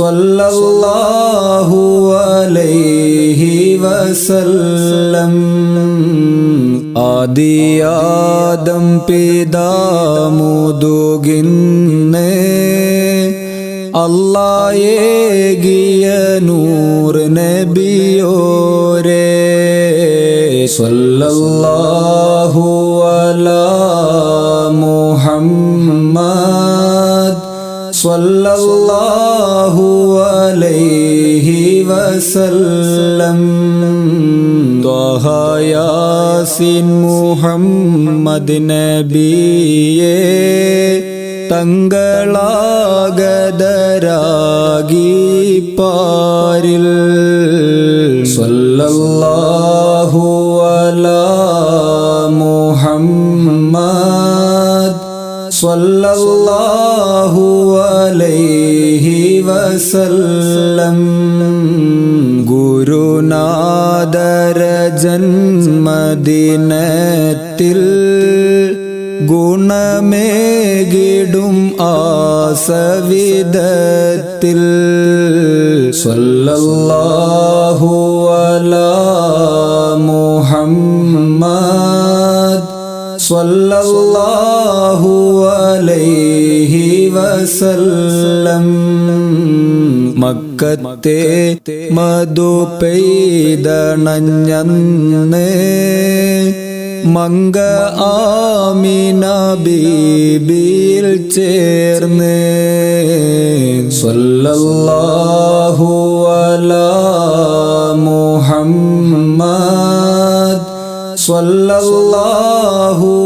സല്ലല്ലാഹു അലൈഹി വസല്ലം. ആദിയാദം പിതാമുതുകിന്ന് അല്ലായേകിയ നൂർ നബിയോരേ. സല്ലല്ലാഹു അലാ മുഹമ്മദ് സല്ലല്ലാഹു അലൈഹി വസല്ലം. യാസിൻ മുഹമ്മദ് നബിയേ തങ്ങളാഗതരാകി പാരിൽ. സല്ലല്ലാഹു അലാ മുഹമ്മദ് സല്ലല്ലാഹു അലൈഹി വസല്ലം. ഗുരുനാദര ജന്മദിനത്തിൽ ഗുണമേകിടും ആസവിധത്തിൽ. സല്ലല്ലാഹു സല്ലല്ലാഹു അലൈഹി വസല്ലം. മക്കത്തെ മധു പെയ്തണഞ്ഞന്ന്. മങ്ക ആമിന ബീബിയിൽ ചേർന്ന്. സല്ലല്ലാഹു അലാ മുഹമ്മദ്. സല്ലല്ലാഹു